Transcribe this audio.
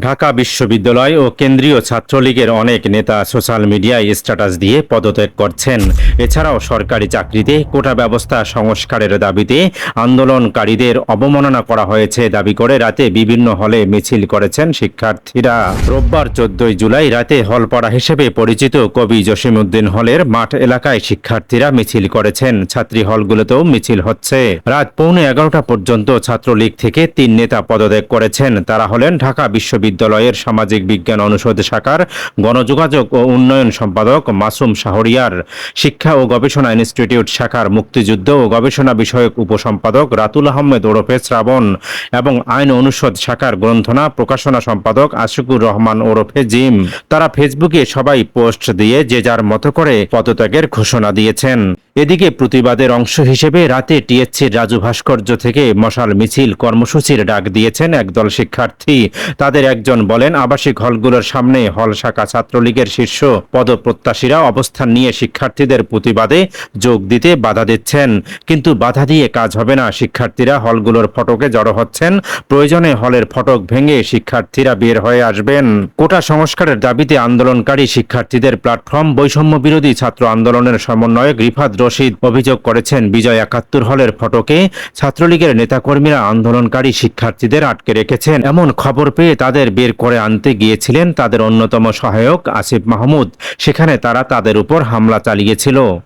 ঢাকা বিশ্ববিদ্যালয় ও কেন্দ্রীয় ছাত্রলীগের অনেক নেতা সোশ্যাল মিডিয়ায় স্ট্যাটাস দিয়ে পদত্যাগ করছেন। এছাড়াও সরকারি চাকরিতে কোটা ব্যবস্থা সংস্কারের দাবিতে আন্দোলনকারীদের অবমাননা করা হয়েছে দাবি করে রাতে বিভিন্ন হলে মিছিল করেছেন শিক্ষার্থীরা। রোববার চোদ্দই জুলাই রাতে হলপাড়া হিসেবে পরিচিত কবি জসিমউদ্দিন হলের মাঠ এলাকায় শিক্ষার্থীরা মিছিল করেছেন। ছাত্রী হলগুলোতেও মিছিল হচ্ছে। রাত পৌনে এগারোটা পর্যন্ত ছাত্রলীগ থেকে তিন নেতা পদত্যাগ করেছেন। তারা হলেন ঢাকা বিশ্ববিদ্যালয়ের সামাজিক বিজ্ঞান অনুষদ শাখার গণযোগাযোগ ও উন্নয়ন সম্পাদক মাসুম শাহরিয়ার, শিক্ষা ও গবেষণা ইনস্টিটিউট শাখার মুক্তিযুদ্ধ ও গবেষণা বিষয়ক উপসম্পাদক রাতুল আহমেদ ওরফে শ্রাবণ এবং আইন অনুষদ শাখার গ্রন্থনা প্রকাশনা সম্পাদক আশিকুর রহমান ওরফে জিম। তারা ফেসবুকে সবাই পোস্ট দিয়ে যে যার মতো করে পদত্যাগের ঘোষণা দিয়েছেন। এদিকে প্রতিবাদের অংশ হিসেবে রাতে টিএসসির রাজু ভাস্কর্য থেকে মশাল মিছিল কর্মসূচির ডাক দিয়েছেন একদল শিক্ষার্থী। তাদের একজন বলেন, আবাসিক হলগুলোর সামনে হল শাখা ছাত্রলীগের শীর্ষ পদপ্রত্যাশীরা অবস্থান নিয়ে শিক্ষার্থীদের প্রতিবাদে যোগ দিতে বাধা দিচ্ছেন। কিন্তু বাধা দিয়ে কাজ হবে না। শিক্ষার্থীরা হলগুলোর ফটকে জড়ো হচ্ছেন। প্রয়োজনে হলের ফটক ভেঙে শিক্ষার্থীরা বের হয়ে আসবেন। কোটা সংস্কারের দাবিতে আন্দোলনকারী শিক্ষার্থীদের প্ল্যাটফর্ম বৈষম্য বিরোধী ছাত্র আন্দোলনের সমন্বয়ক রিফাত রশিদ অভিযোগ করেছেন, বিজয় একাত্তর হলের ফটকে ছাত্রলীগের নেতাকর্মীরা আন্দোলনকারী শিক্ষার্থীদের আটকে রেখেছেন। এমন খবর পেয়ে তাদের বের করে আনতে গিয়েছিলেন তাদের অন্যতম সহায়ক আসিফ মাহমুদ। সেখানে তারা তাদের উপর হামলা চালিয়েছিল।